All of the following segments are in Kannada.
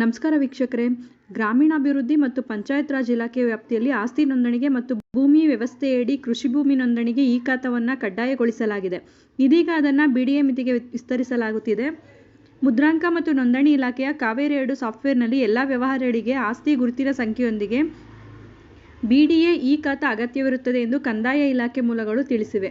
ನಮಸ್ಕಾರ ವೀಕ್ಷಕರೇ. ಗ್ರಾಮೀಣಾಭಿವೃದ್ಧಿ ಮತ್ತು ಪಂಚಾಯತ್ ರಾಜ್ ಇಲಾಖೆ ವ್ಯಾಪ್ತಿಯಲ್ಲಿ ಆಸ್ತಿ ನೋಂದಣಿಗೆ ಮತ್ತು ಭೂಮಿ ವ್ಯವಸ್ಥೆಯಡಿ ಕೃಷಿ ಭೂಮಿ ನೋಂದಣಿಗೆ ಈ ಖಾತವನ್ನು ಕಡ್ಡಾಯಗೊಳಿಸಲಾಗಿದೆ. ಇದೀಗ ಅದನ್ನು ಬಿಡಿಎ ಮಿತಿಗೆ ವಿಸ್ತರಿಸಲಾಗುತ್ತಿದೆ. ಮುದ್ರಾಂಕ ಮತ್ತು ನೋಂದಣಿ ಇಲಾಖೆಯ ಕಾವೇರಿ ಎರಡು ಸಾಫ್ಟ್ವೇರ್ನಲ್ಲಿ ಎಲ್ಲ ವ್ಯವಹಾರಗಳಿಗೆ ಆಸ್ತಿ ಗುರುತಿನ ಸಂಖ್ಯೆಯೊಂದಿಗೆ ಬಿಡಿಎ ಈ ಖಾತಾ ಅಗತ್ಯವಿರುತ್ತದೆ ಎಂದು ಕಂದಾಯ ಇಲಾಖೆ ಮೂಲಗಳು ತಿಳಿಸಿವೆ.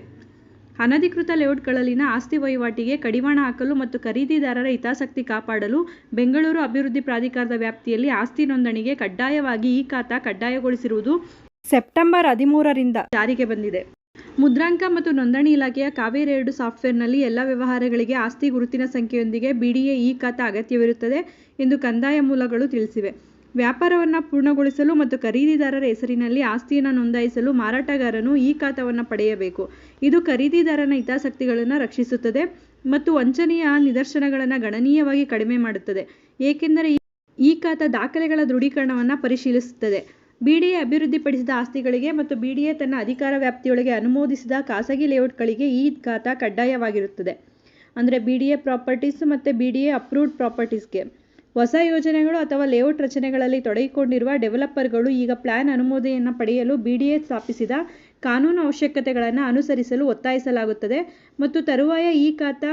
ಅನಧಿಕೃತ ಲೇಔಟ್ಗಳಲ್ಲಿನ ಆಸ್ತಿ ವಹಿವಾಟಿಗೆ ಕಡಿವಾಣ ಹಾಕಲು ಮತ್ತು ಖರೀದಿದಾರರ ಹಿತಾಸಕ್ತಿ ಕಾಪಾಡಲು ಬೆಂಗಳೂರು ಅಭಿವೃದ್ಧಿ ಪ್ರಾಧಿಕಾರದ ವ್ಯಾಪ್ತಿಯಲ್ಲಿ ಆಸ್ತಿ ನೋಂದಣಿಗೆ ಕಡ್ಡಾಯವಾಗಿ ಈ ಖಾತಾ ಕಡ್ಡಾಯಗೊಳಿಸಿರುವುದು ಸೆಪ್ಟೆಂಬರ್ ಹದಿಮೂರರಿಂದ ಜಾರಿಗೆ ಬಂದಿದೆ. ಮುದ್ರಾಂಕ ಮತ್ತು ನೋಂದಣಿ ಇಲಾಖೆಯ ಕಾವೇರಿ ಎರಡು ಸಾಫ್ಟ್ವೇರ್ನಲ್ಲಿ ಎಲ್ಲ ವ್ಯವಹಾರಗಳಿಗೆ ಆಸ್ತಿ ಗುರುತಿನ ಸಂಖ್ಯೆಯೊಂದಿಗೆ ಬಿಡಿಎ ಇ ಖಾತಾ ಅಗತ್ಯವಿರುತ್ತದೆ ಎಂದು ಕಂದಾಯ ಮೂಲಗಳು ತಿಳಿಸಿವೆ. ವ್ಯಾಪಾರವನ್ನು ಪೂರ್ಣಗೊಳಿಸಲು ಮತ್ತು ಖರೀದಿದಾರರ ಹೆಸರಿನಲ್ಲಿ ಆಸ್ತಿಯನ್ನು ನೋಂದಾಯಿಸಲು ಮಾರಾಟಗಾರನು ಈ ಖಾತಾವನ್ನು ಪಡೆಯಬೇಕು. ಇದು ಖರೀದಿದಾರನ ಹಿತಾಸಕ್ತಿಗಳನ್ನು ರಕ್ಷಿಸುತ್ತದೆ ಮತ್ತು ವಂಚನೆಯ ನಿದರ್ಶನಗಳನ್ನು ಗಣನೀಯವಾಗಿ ಕಡಿಮೆ ಮಾಡುತ್ತದೆ. ಏಕೆಂದರೆ ಈ ಖಾತಾ ದಾಖಲೆಗಳ ದೃಢೀಕರಣವನ್ನು ಪರಿಶೀಲಿಸುತ್ತದೆ. ಬಿಡಿಎ ಅಭಿವೃದ್ಧಿಪಡಿಸಿದ ಆಸ್ತಿಗಳಿಗೆ ಮತ್ತು ಬಿಡಿಎ ತನ್ನ ಅಧಿಕಾರ ವ್ಯಾಪ್ತಿಯೊಳಗೆ ಅನುಮೋದಿಸಿದ ಖಾಸಗಿ ಲೇಔಟ್ಗಳಿಗೆ ಈ ಖಾತಾ ಕಡ್ಡಾಯವಾಗಿರುತ್ತದೆ. ಅಂದರೆ ಬಿಡಿಎ ಪ್ರಾಪರ್ಟೀಸ್ ಮತ್ತು ಬಿಡಿಎ ಅಪ್ರೂವ್ಡ್ ಪ್ರಾಪರ್ಟೀಸ್ಗೆ. ಹೊಸ ಯೋಜನೆಗಳು ಅಥವಾ ಲೇಔಟ್ ರಚನೆಗಳಲ್ಲಿ ತೊಡಗಿಕೊಂಡಿರುವ ಡೆವಲಪರ್ಗಳು ಈಗ ಪ್ಲಾನ್ ಅನುಮೋದನೆಯನ್ನು ಪಡೆಯಲು ಬಿಡಿಎ ಸ್ಥಾಪಿಸಿದ ಕಾನೂನು ಅವಶ್ಯಕತೆಗಳನ್ನು ಅನುಸರಿಸಲು ಒತ್ತಾಯಿಸಲಾಗುತ್ತದೆ ಮತ್ತು ತರುವಾಯ ಈ ಖಾತಾ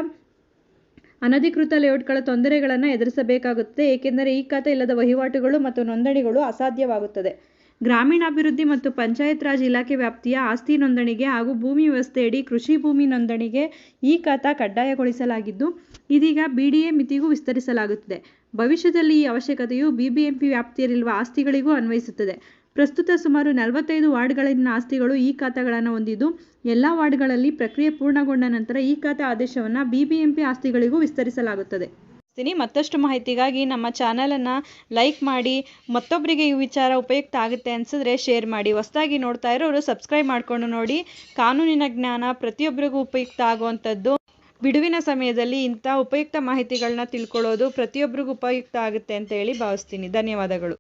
ಅನಧಿಕೃತ ಲೇಔಟ್ಗಳ ತೊಂದರೆಗಳನ್ನು ಎದುರಿಸಬೇಕಾಗುತ್ತದೆ, ಏಕೆಂದರೆ ಈ ಖಾತಾ ಇಲ್ಲದ ವಹಿವಾಟುಗಳು ಮತ್ತು ನೋಂದಣಿಗಳು ಅಸಾಧ್ಯವಾಗುತ್ತದೆ. ಗ್ರಾಮೀಣಾಭಿವೃದ್ಧಿ ಮತ್ತು ಪಂಚಾಯತ್ ರಾಜ್ ಇಲಾಖೆ ವ್ಯಾಪ್ತಿಯ ಆಸ್ತಿ ನೋಂದಣಿಗೆ ಹಾಗೂ ಭೂಮಿ ವ್ಯವಸ್ಥೆಯಡಿ ಕೃಷಿ ಭೂಮಿ ನೋಂದಣಿಗೆ ಈ ಖಾತಾ ಕಡ್ಡಾಯಗೊಳಿಸಲಾಗಿದ್ದು ಇದೀಗ ಬಿಡಿಎ ಮಿತಿಗೂ ವಿಸ್ತರಿಸಲಾಗುತ್ತಿದೆ. ಭವಿಷ್ಯದಲ್ಲಿ ಈ ಅವಶ್ಯಕತೆಯು ಬಿಬಿಎಂಪಿ ವ್ಯಾಪ್ತಿಯಲ್ಲಿರುವ ಆಸ್ತಿಗಳಿಗೂ ಅನ್ವಯಿಸುತ್ತದೆ. ಪ್ರಸ್ತುತ ಸುಮಾರು ನಲವತ್ತೈದು ವಾರ್ಡ್ಗಳಲ್ಲಿನ ಆಸ್ತಿಗಳು ಈ ಖಾತಾಗಳನ್ನು ಹೊಂದಿದ್ದು, ಎಲ್ಲ ವಾರ್ಡ್ಗಳಲ್ಲಿ ಪ್ರಕ್ರಿಯೆ ಪೂರ್ಣಗೊಂಡ ನಂತರ ಈ ಖಾತೆ ಆದೇಶವನ್ನು ಬಿಬಿಎಂಪಿ ಆಸ್ತಿಗಳಿಗೂ ವಿಸ್ತರಿಸಲಾಗುತ್ತದೆ. ಮತ್ತಷ್ಟು ಮಾಹಿತಿಗಾಗಿ ನಮ್ಮ ಚಾನಲನ್ನು ಲೈಕ್ ಮಾಡಿ ಮತ್ತೊಬ್ಬರಿಗೆ ಈ ವಿಚಾರ ಉಪಯುಕ್ತ ಆಗುತ್ತೆ ಅನಿಸಿದ್ರೆ ಶೇರ್ ಮಾಡಿ. ಹೊಸದಾಗಿ ನೋಡ್ತಾ ಇರೋರು ಸಬ್ಸ್ಕ್ರೈಬ್ ಮಾಡಿಕೊಂಡು ನೋಡಿ. ಕಾನೂನಿನ ಜ್ಞಾನ ಪ್ರತಿಯೊಬ್ಬರಿಗೂ ಉಪಯುಕ್ತ ಆಗುವಂಥದ್ದು. ಬಿಡುವಿನ ಸಮಯದಲ್ಲಿ ಇಂಥ ಉಪಯುಕ್ತ ಮಾಹಿತಿಗಳನ್ನ ತಿಳ್ಕೊಳ್ಳೋದು ಪ್ರತಿಯೊಬ್ಬರಿಗೂ ಉಪಯುಕ್ತ ಆಗುತ್ತೆ ಅಂತ ಹೇಳಿ ಭಾವಿಸ್ತೀನಿ. ಧನ್ಯವಾದಗಳು.